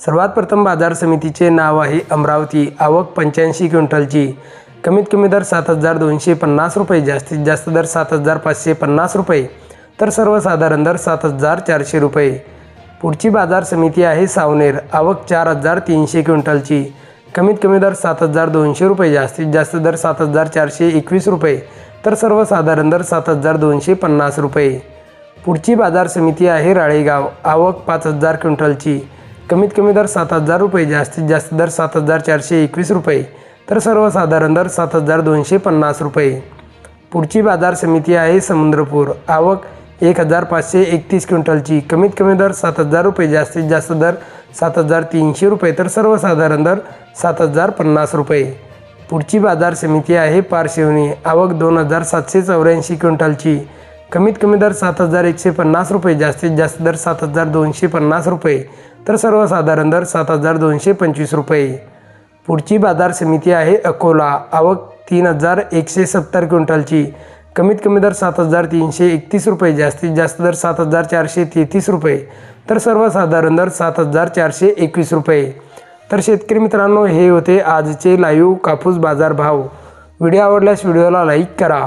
सर्वात प्रथम बाजार समितीचे नाव आहे अमरावती. आवक पंच्याऐंशी क्विंटलची. कमीत कमी दर सात हजार दोनशे पन्नास रुपये जास्तीत जास्त दर सात हजार पाचशे पन्नास रुपये तर सर्वसाधारण दर सात हजार चारशे रुपये. पुढची बाजार समिती आहे सावनेर. आवक चार हजार तीनशे क्विंटलची. कमीत कमी दर सात हजार दोनशे रुपये जास्तीत जास्त दर सात हजार चारशे एकवीस रुपये तर सर्वसाधारण दर सात हजार दोनशे पन्नास रुपये. पुढची बाजार समिती आहे राळेगाव. आवक पाच हजार क्विंटलची. कमीत कमी दर सात हजार रुपये जास्तीत जास्त दर सात हजार चारशे एकवीस रुपये तर सर्वसाधारण दर सात हजार दोनशे पन्नास रुपये. पुढची बाजार समिती आहे समुद्रपूर. आवक एक हजार पाचशे एकतीस क्विंटलची. कमीत कमी दर सात हजार रुपये जास्तीत जास्त दर सात हजार तीनशे रुपये तर सर्वसाधारण दर सात हजार पन्नास रुपये. पुढची बाजार समिती आहे पारशिवनी. आवक दोन हजार सातशे चौऱ्याऐंशी क्विंटलची. कमीत कमी दर सात हजार एकशे पन्नास रुपये जास्तीत जास्त दर सात हजार दोनशे पन्नास रुपये तर सर्वसाधारण दर सात हजार दोनशे पंचवीस रुपये. पुढची बाजार समिती आहे अकोला आवक तीन हजार एकशे सत्तर क्विंटलची. कमीत कमी दर सात हजार तीनशे एकतीस रुपये जास्तीत जास्त दर सात हजार चारशे तेहतीस रुपये तर सर्वसाधारण दर सात हजार चारशे एकवीस रुपये. तर शेतकरी मित्रांनो हे होते आजचे लाईव्ह कापूस बाजार भाव. व्हिडिओ आवडल्यास व्हिडिओला लाईक करा.